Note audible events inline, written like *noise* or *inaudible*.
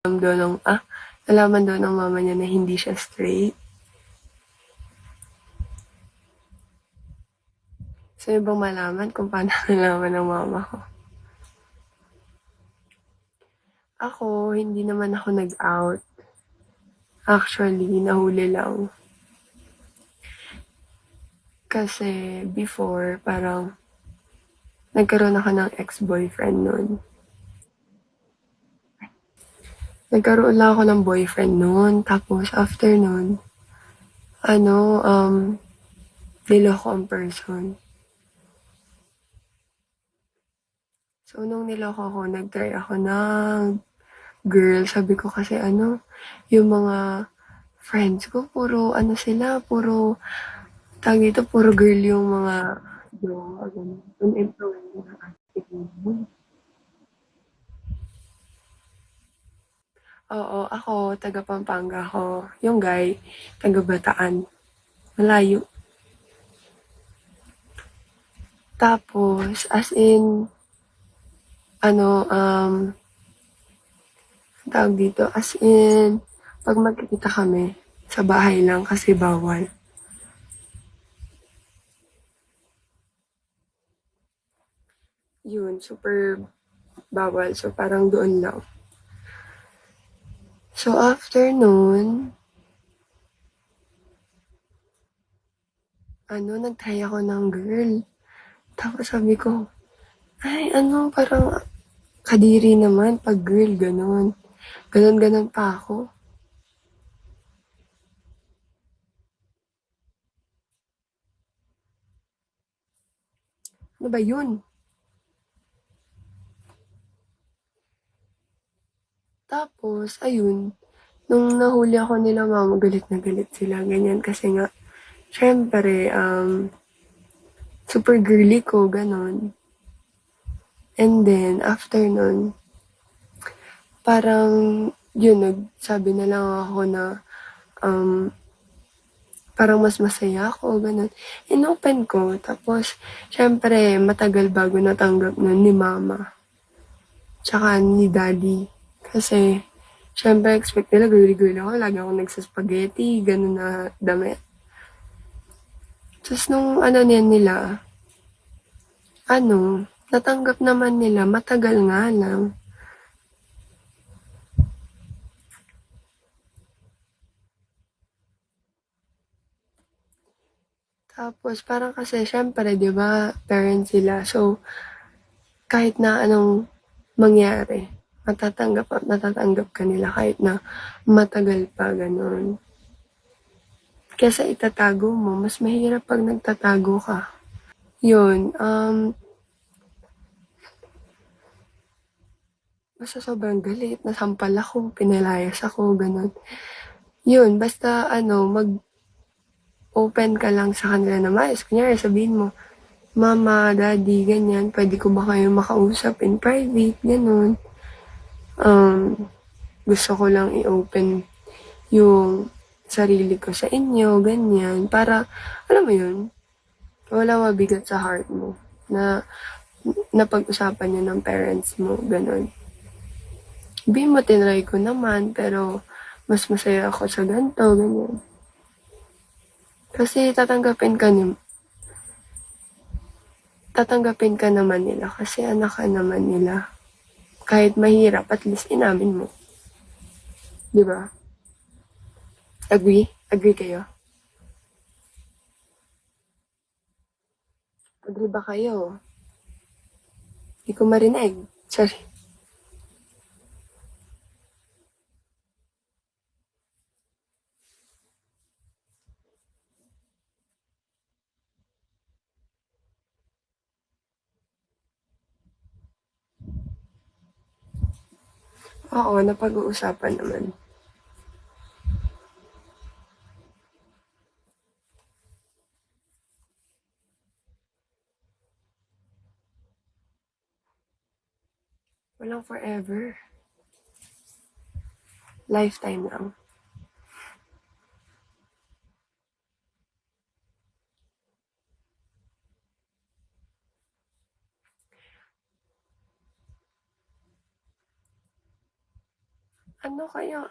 Alam daw ng, ah, nalaman daw ng mama niya na hindi siya straight. Gusto niyo bang malaman kung paano *laughs* nalaman ng mama ko? Ako, hindi naman ako nag-out. Actually, nahuli lang. Kasi before, parang nagkaroon ako ng ex-boyfriend nun. Nagkaroon lang ako ng boyfriend noon. Tapos, after noon, ano, um, niloko ang person. So, nung niloko ko, nag-try ako ng girl. Sabi ko kasi, ano, yung mga friends ko, puro, ano sila, puro, tag dito, puro girl yung mga jowa, ganun. Un-influence na acting. Oo, ako, taga Pampanga ako. Yung guy, taga Bataan. Malayo. Tapos, as in, ano, um, tawag dito, as in, pag magkikita kami, sa bahay lang kasi bawal. Yun, super bawal. So, parang doon lang. So, after nun, ano, nag-try ako ng girl. Tapos sabi ko, ay, ano, parang kadiri naman pag girl, ganun. Ganon-ganon pa ako. Ano ba yun? Tapos, ayun, nung nahuli ako nila mama, galit na galit sila, ganyan. Kasi nga, syempre, um, super girly ko, ganon. And then, after nun, parang, yun, nagsabi na lang ako na, um, parang mas masaya ako, ganun. Inopen ko, tapos, syempre, matagal bago natanggap nun ni mama. Tsaka ni daddy. Kasi, syempre, expect nila, girly-girly ako, lagi ako nagsaspaghetti, ganun na damit. Tapos, nung ano niyan nila, ano, natanggap naman nila, matagal nga lang. Tapos, parang kasi, syempre, di ba, parents sila. So, kahit na anong mangyari, matatanggap at natatanggap ka nila kahit na matagal pa, ganun. Kesa itatago mo, mas mahirap pag nagtatago ka. Yun, um, basta sobrang galit, nasampal ako, pinalayas ako, ganun. Yun, basta ano, mag open ka lang sa kanila na mais. Kunyari, sabihin mo, Mama, Daddy, ganyan, pwede ko ba kayo makausap in private, ganun. Um, gusto ko lang i-open yung sarili ko sa inyo, ganyan, para, alam mo yun, wala mabigat sa heart mo na napag-usapan nyo ng parents mo, ganun. Sabihin mo, tinry ko naman, pero mas masaya ako sa ganito, ganyan. Kasi tatanggapin ka ni tatanggapin ka naman nila kasi anak ka naman nila. Kahit mahirap, at least inamin mo. Di ba? Agree? Agree kayo? Agree ba kayo? Hindi ko marinig. Sorry. Oo, napag-uusapan naman. Walang forever. Lifetime lang. Ano Ano kaya?